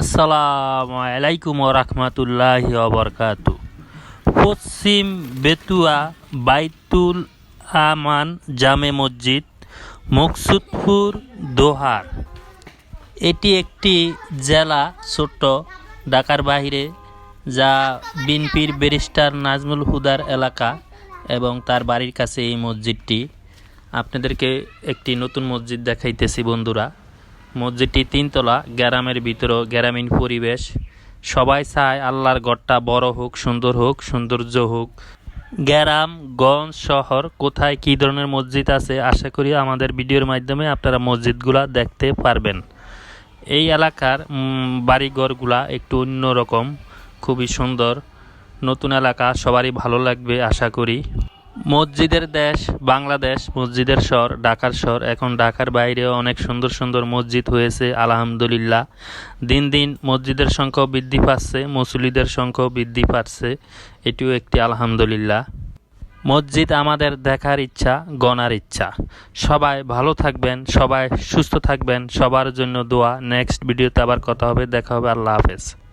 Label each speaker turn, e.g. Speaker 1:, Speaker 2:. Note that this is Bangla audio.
Speaker 1: আসসালামু আলাইকুম রহমতুল্লাহ বরকাত পশ্চিম বেতুয়া বাইতুল আমান জামে মসজিদ, মকসুদপুর, দোহার। এটি একটি জেলা ছোট্ট ঢাকার বাহিরে যা বিনপির ব্যারিস্টার নাজমুল হুদার এলাকা এবং তার বাড়ির কাছে এই মসজিদটি। আপনাদেরকে একটি নতুন মসজিদ দেখাইতেছি বন্ধুরা। মসজিদটি তিনতলা গ্রামের ভিতরেও গ্রামীণ পরিবেশ। সবাই চায় আল্লাহর ঘরটা বড় হোক, সুন্দর হোক, সৌন্দর্য হোক। গ্রাম গঞ্জ, শহর, কোথায় কী ধরনের মসজিদ আছে, আশা করি আমাদের ভিডিওর মাধ্যমে আপনারা মসজিদগুলা দেখতে পারবেন। এই এলাকার বাড়িঘরগুলা একটু অন্যরকম খুবই সুন্দর। নতুন এলাকা, সবারই ভালো লাগবে, আশা করি। মসজিদের দেশ বাংলাদেশ, মসজিদের শহর, ঢাকার শহর। এখন ঢাকার বাইরেও অনেক সুন্দর সুন্দর মসজিদ হয়েছে, আলহামদুলিল্লাহ। দিন দিন মসজিদের সংখ্যাও বৃদ্ধি পাচ্ছে মুসলিদের সংখ্যাও বৃদ্ধি পাচ্ছে। এটিও একটি আলহামদুলিল্লাহ। মসজিদ আমাদের দেখার ইচ্ছা গনার ইচ্ছা। সবাই ভালো থাকবেন, সবাই সুস্থ থাকবেন। সবার জন্য দোয়া। নেক্সট ভিডিওতে আবার কথা হবে। দেখা হবে। আল্লাহ হাফেজ।